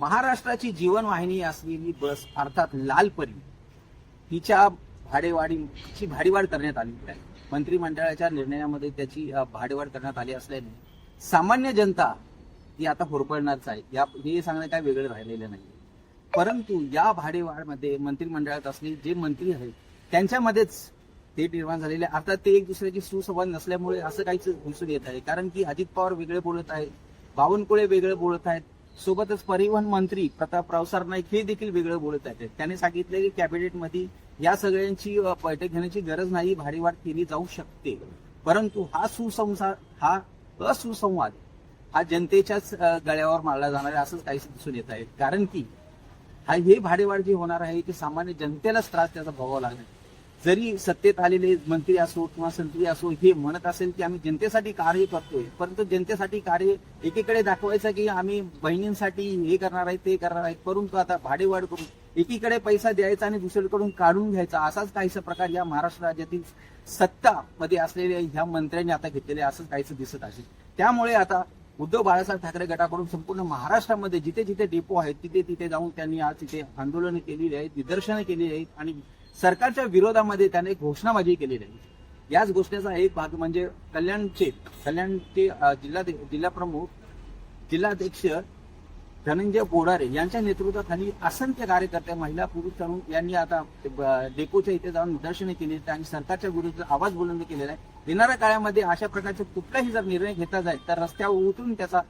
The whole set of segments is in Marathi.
महाराष्ट्राची जीवनवाहिनी असलेली बस अर्थात लालपरी हिच्या भाडेवाढीची भाडीवाढ करण्यात आली आहे मंत्रिमंडळाच्या निर्णयामध्ये त्याची भाडेवाढ करण्यात आली असल्याने सामान्य जनता ही आता होरपळणारच आहे. या हे सांगणं काय वेगळं राहिलेलं नाही. परंतु या भाडेवाढमध्ये मंत्रिमंडळात असलेले जे मंत्री आहेत त्यांच्यामध्येच ते निर्माण झालेले आहे. अर्थात ते एक दुसऱ्याची सुसंवाद नसल्यामुळे असं काहीच दिसून येत आहे. कारण की अजित पवार वेगळे बोलत आहेत बावनकुळे वेगळे बोलत आहेत सोबतच परिवहन मंत्री प्रतापराव सरनाईक हे देखील वेगळं बोलत आहेत. त्याने सांगितले की कॅबिनेटमध्ये या सगळ्यांची बैठक घेण्याची गरज नाही भाडीवाढ केली जाऊ शकते. परंतु हा सुसंसार हा असुसंवाद हा जनतेच्याच गळ्यावर मारला जाणार आहे असंच काहीच दिसून येत आहे. कारण की हा हे भाडेवाढ जी होणार आहे की सामान्य जनतेलाच त्रास त्याचा भोगावा लागणार जरी सत्तेत आलेले मंत्री असो किंवा संत्री असो हे म्हणत असेल की आम्ही जनतेसाठी कार्य करतोय परंतु जनतेसाठी कार्य एकीकडे दाखवायचं की आम्ही बहिणींसाठी हे करणार आहे ते करणार आहे परंतु आता भाडेवाढ करून एकीकडे पैसा द्यायचा आणि दुसरीकडून काढून घ्यायचा असाच काहीसा प्रकार या महाराष्ट्र राज्यातील सत्ता मध्ये असलेल्या ह्या मंत्र्यांनी आता घेतलेले असंच काहीच दिसत असेल त्यामुळे आता उद्धव बाळासाहेब ठाकरे गटाकडून संपूर्ण महाराष्ट्रामध्ये जिथे जिथे डेपो आहेत तिथे तिथे जाऊन त्यांनी आज तिथे आंदोलनं केलेली आहेत निदर्शनं केलेली आहेत आणि सरकारच्या विरोधामध्ये त्याने घोषणाबाजी केलेली आहे याच घोषणेचा एक भाग म्हणजे कल्याणचे कल्याणचे जिल्हा जिल्हा प्रमुख जिल्हाध्यक्ष धनंजय बोडारे यांच्या नेतृत्वाखाली असंख्य कार्यकर्ते महिला पुरुष तरुण यांनी आता डेपोच्या इथे जाऊन निदर्शने केली आहेत आणि सरकारच्या विरुद्ध आवाज बुलंद केलेला आहे. येणाऱ्या काळामध्ये अशा प्रकारचे कुठलाही जर निर्णय घेतला जाईल तर रस्त्यावर उतरून त्याचा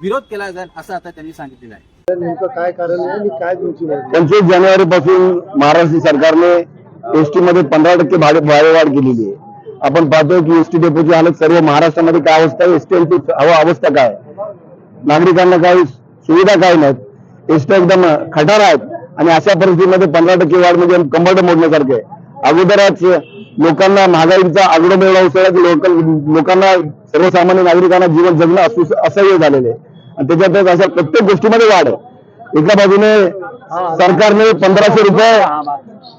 विरोध केला जाईल असं आता त्यांनी सांगितलेलं आहे. नेमकं काय कारण आहे आणि काय तुमची पंचवीस जानेवारी पासून महाराष्ट्र सरकारने एसटी मध्ये पंधरा टक्के भाडे भाडेवाढ केलेली आहे. आपण पाहतोय की एसटी डेपोची हालत सर्व महाराष्ट्रामध्ये काय अवस्था आहे? एसटी हवा अवस्था काय? नागरिकांना काही सुविधा काय नाहीत? एसटी एकदम खटार आहेत. आणि अशा परिस्थितीमध्ये पंधरा टक्के वाढ म्हणजे कंबरड मोडण्यासारखे आहे. अगोदरच लोकांना महागाईचा आगडो मिळणं उसळला की लोक लोकांना सर्वसामान्य नागरिकांना जीवन जगणं असू असह्य झालेले आहे. आणि त्याच्यातच अशा प्रत्येक गोष्टीमध्ये वाढ आहे. एका बाजूने सरकारने पंधराशे रुपये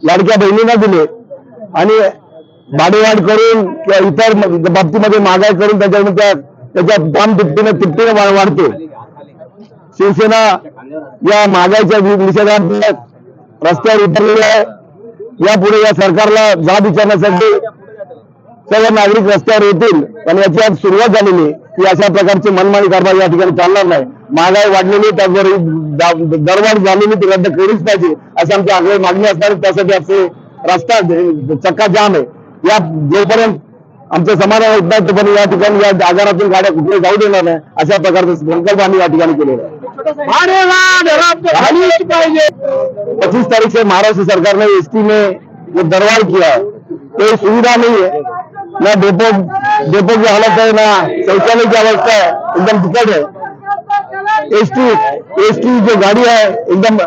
लाडक्या बहिणींना दिले आणि भाडेवाढ करून किंवा इतर बाबतीमध्ये महागाई करून त्याच्याकडून त्या त्याच्या दाम तिपटीने तिपटीने वाढते. शिवसेना या महागाईच्या निषेधार्थ रस्त्यावर उतरलेली आहे. यापुढे या सरकारला जाब विचारण्यासाठी सर्व नागरिक रस्त्यावर येतील. पण याची आज सुरुवात झालेली आहे. की अशा प्रकारची मनमानी कारभार या ठिकाणी चालणार नाही. महागाई वाढलेली त्याचबरोबर दरवाढ झालेली ती रद्द केलीच पाहिजे अशी आमची आग्रह मागणी असणार आहे. त्यासाठी आमचे रस्ता चक्का जाम आहे. या जोपर्यंत आमचं समाधान होत नाही तोपर्यंत या ठिकाणी या आगारातून गाड्या कुठे जाऊ देणार नाही. अशा प्रकारचा संकल्प आम्ही या ठिकाणी केलेला आहे. पच्चीस तारीख से महाराष्ट्र सरकार ने एसटी में जो दरवार किया है कोई सुविधा नहीं है ना डेपो डेपो की हालत है ना, शौचालय की अवस्था है, एकदम बिकट है। एसटी एसटी जो गाड़ी है, एकदम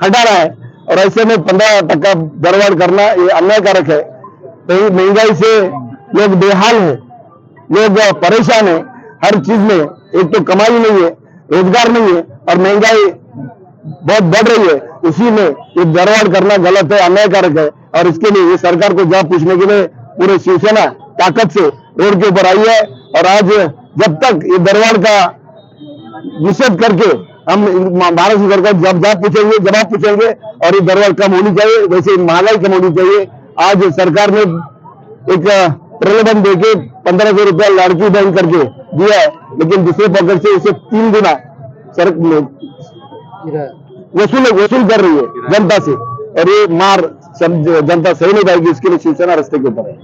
खटारा है। और ऐसे में पंद्रह टक्का दरवार करना, ये अन्यायकारक है। तो ये महँगाई से लोग बेहाल है, लोग परेशान है हर चीज़ में। एक तो कमाई नहीं है, रोज़गार नहीं है, और महँगाई बहुत बढ़ रही है। उसी में ये दरवार करना गलत है, अन्यायकारक है। और इसके लिए ये सरकार को जवाब पूछने के लिए पूरे शिवसेना ताकत से रोड के ऊपर आई है। और आज जब तक ये दरबार का निषेध करके हम महाराष्ट्र सरकार का जब पूछेंगे, जवाब पूछेंगे, और ये दरबार कम होनी चाहिए, वैसे महँगाई कम होनी चाहिए। आज सरकार ने एक प्रलोभन देके पंद्रह सौ रुपया लड़की बहन करके दिया है, लेकिन दूसरे पॉकेट से उसे तीन गुना सर वसूल वसूल कर रही है जनता से। और ये मार जनता सही नहीं पाएगी, इसके लिए शिवसेना रस्ते के ऊपर है।